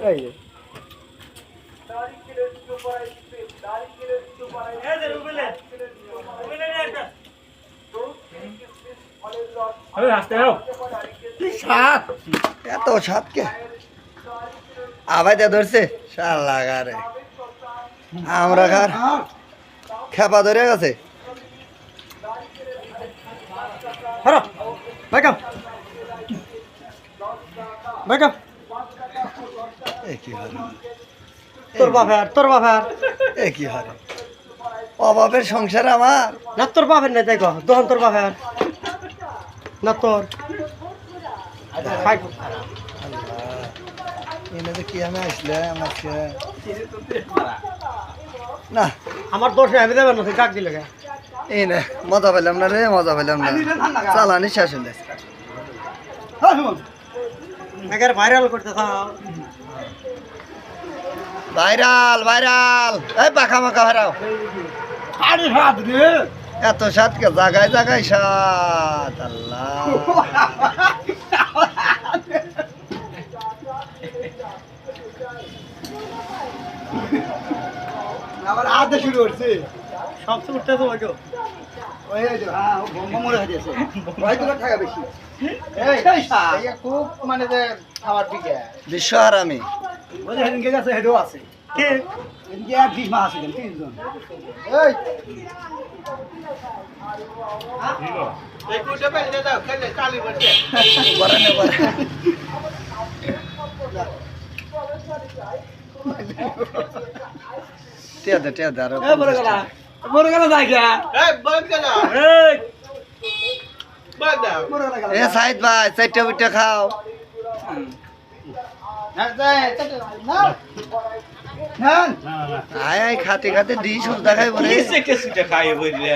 এই যে। এত সাত কে? আবাই দিয়ে ধরছে শাল লাগা রে আমরা খার খেপা ধরে গেছে। হরো বাইকাম বাইকাম এ কি হারে তোর বাপের তোর বাপের। এ কি হারে অভাবের সংসার আমার। না তোর বাপের নাই দেখো দহন তোর বাপের। না তোর। এনে কি আমি আসলে আমার না। আমার দোষ নাই আমি দেবেন না ডাক দিলে এই না মজা পেলাম না রে মজা পেলাম না। চালানি শেষ হলে একের ভাইরাল করতে ভাইরাল ভাইরাল। এই পাখা মাখা হারাও। আরে রে। এত সাত কে জাগায় জাগায় সাত আল্লাহ। আবার হাতে শুরু করছে। সব তো উঠতে তো ওই তো ওই ওই হ্যাঁ ও মরে হয়ে গেছে তো বেশি। এই এই খুব মানে যে খাবার দিকে বিশ্ব আর যে হেদিনকে হেডও আছে। কে? এদিকে এক বিশ মাস আছে তিনজন। এই! পরে নে পরে টিয়া দে টিয়া দে আরও এ বড় গলা। বড় গলা যাই গা এই! বড় গলা এই এ সাইদ ভাই চারটা বুটটা খাও আয় আয় খাতে খাতে ডিশ উল্টা খাই বলে। খাইয়ে বললে